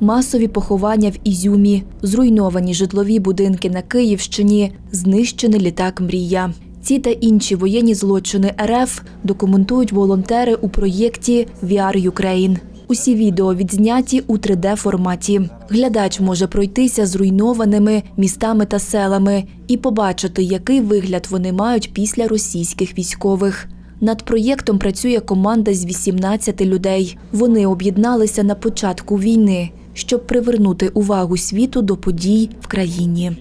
масові поховання в Ізюмі, зруйновані житлові будинки на Київщині, знищений літак Мрія. Ці та інші воєнні злочини РФ документують волонтери у проєкті VR Ukraine. Усі відео відзняті у 3D-форматі. Глядач може пройтися зруйнованими містами та селами і побачити, який вигляд вони мають після російських військових. Над проєктом працює команда з 18 людей. Вони об'єдналися на початку війни, щоб привернути увагу світу до подій в країні.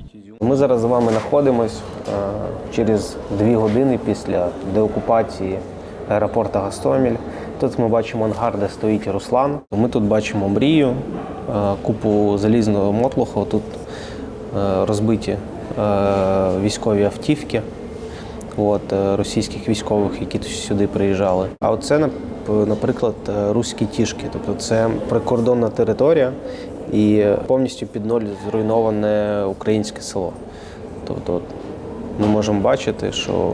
Ми зараз з вами знаходимось е, через дві години після деокупації аеропорту Гастомель. Тут ми бачимо ангар, де стоїть Руслан. Ми тут бачимо мрію, е, купу залізного мотлуху. Тут е, розбиті військові автівки от, е, російських військових, які сюди приїжджали. А оце, наприклад, е, руські тішки. Тобто це прикордонна територія і повністю під ноль зруйноване українське село. Тобто ми можемо бачити, що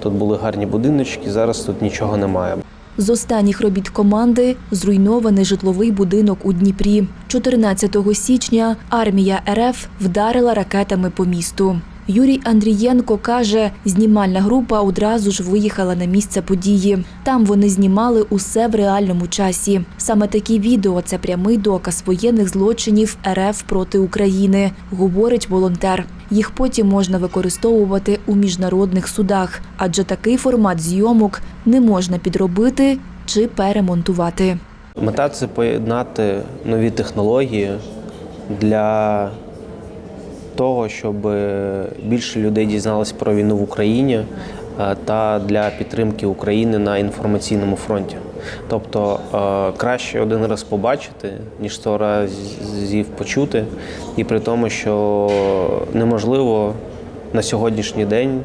тут були гарні будиночки, зараз тут нічого немає. З останніх робіт команди зруйнований житловий будинок у Дніпрі. 14 січня армія РФ вдарила ракетами по місту. Юрій Андрієнко каже, знімальна група одразу ж виїхала на місце події. Там вони знімали усе в реальному часі. Саме такі відео це прямий доказ воєнних злочинів РФ проти України, говорить волонтер. Їх потім можна використовувати у міжнародних судах, адже такий формат зйомок не можна підробити чи перемонтувати. Мета це поєднати нові технології для того, щоб більше людей дізналось про війну в Україні е, та для підтримки України на інформаційному фронті. Тобто е, краще один раз побачити, ніж сто разів почути, і при тому, що неможливо на сьогоднішній день,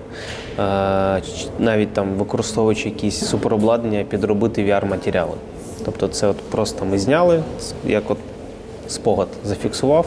е, навіть там використовуючи якісь суперобладнання, підробити VR-матеріали. Тобто, це от просто ми зняли, як от спогад зафіксував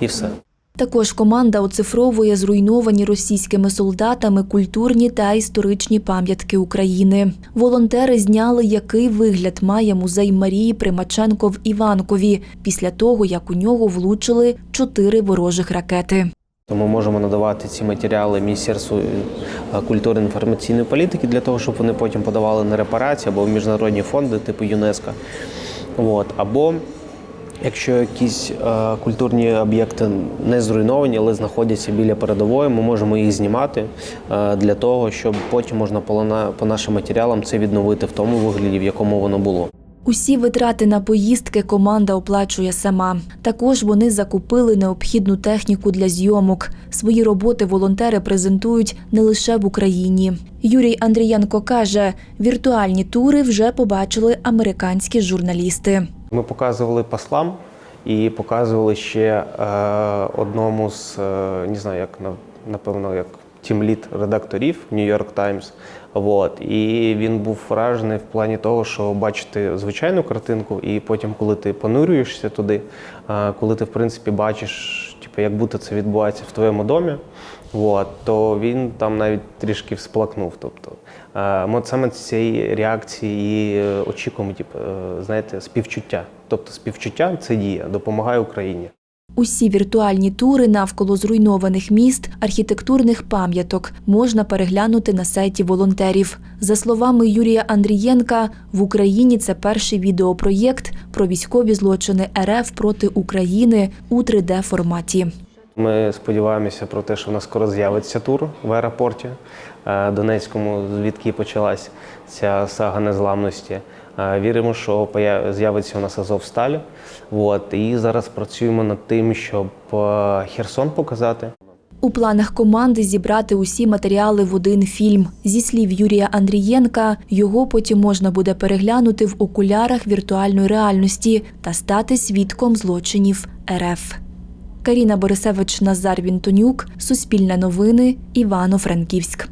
і все. Також команда оцифровує зруйновані російськими солдатами культурні та історичні пам'ятки України. Волонтери зняли, який вигляд має музей Марії Примаченко в Іванкові після того, як у нього влучили чотири ворожих ракети. Ми можемо надавати ці матеріали Міністерству е, культури і інформаційної політики для того, щоб вони потім подавали на репарації або в міжнародні фонди типу ЮНЕСКО. От. Або якщо якісь е, культурні об'єкти не зруйновані, але знаходяться біля передової, ми можемо їх знімати е, для того, щоб потім можна по, по нашим матеріалам це відновити в тому вигляді, в якому воно було. Усі витрати на поїздки команда оплачує сама. Також вони закупили необхідну техніку для зйомок. Свої роботи волонтери презентують не лише в Україні. Юрій Андрієнко каже, віртуальні тури вже побачили американські журналісти. Ми показували послам і показували ще е, одному з е, не знаю, як напевно, як тімліт редакторів Нью-Йорк Таймс. Вот. І він був вражений в плані того, що бачити звичайну картинку, і потім, коли ти понурюєшся туди, е, коли ти в принципі бачиш, типу, як будто це відбувається в твоєму домі, от, то він там навіть трішки всплакнув. Тобто, е, ми саме цієї реакції і е, очікуємо, типу, е, знаєте, співчуття. Тобто співчуття це дія, допомагає Україні. Усі віртуальні тури навколо зруйнованих міст, архітектурних пам'яток можна переглянути на сайті волонтерів. За словами Юрія Андрієнка, в Україні це перший відеопроєкт про військові злочини РФ проти України у 3D форматі. Ми сподіваємося про те, що в нас скоро з'явиться тур в аеропорті е, Донецькому, звідки почалась ця сага незламності. Е, Віримо, що з'явиться у нас Азовсталь. От. І зараз працюємо над тим, щоб е, Херсон показати. У планах команди зібрати усі матеріали в один фільм. Зі слів Юрія Андрієнка, його потім можна буде переглянути в окулярах віртуальної реальності та стати свідком злочинів РФ. Каріна Борисевич Назар Вінтонюк, Суспільне новини, Івано-Франківськ.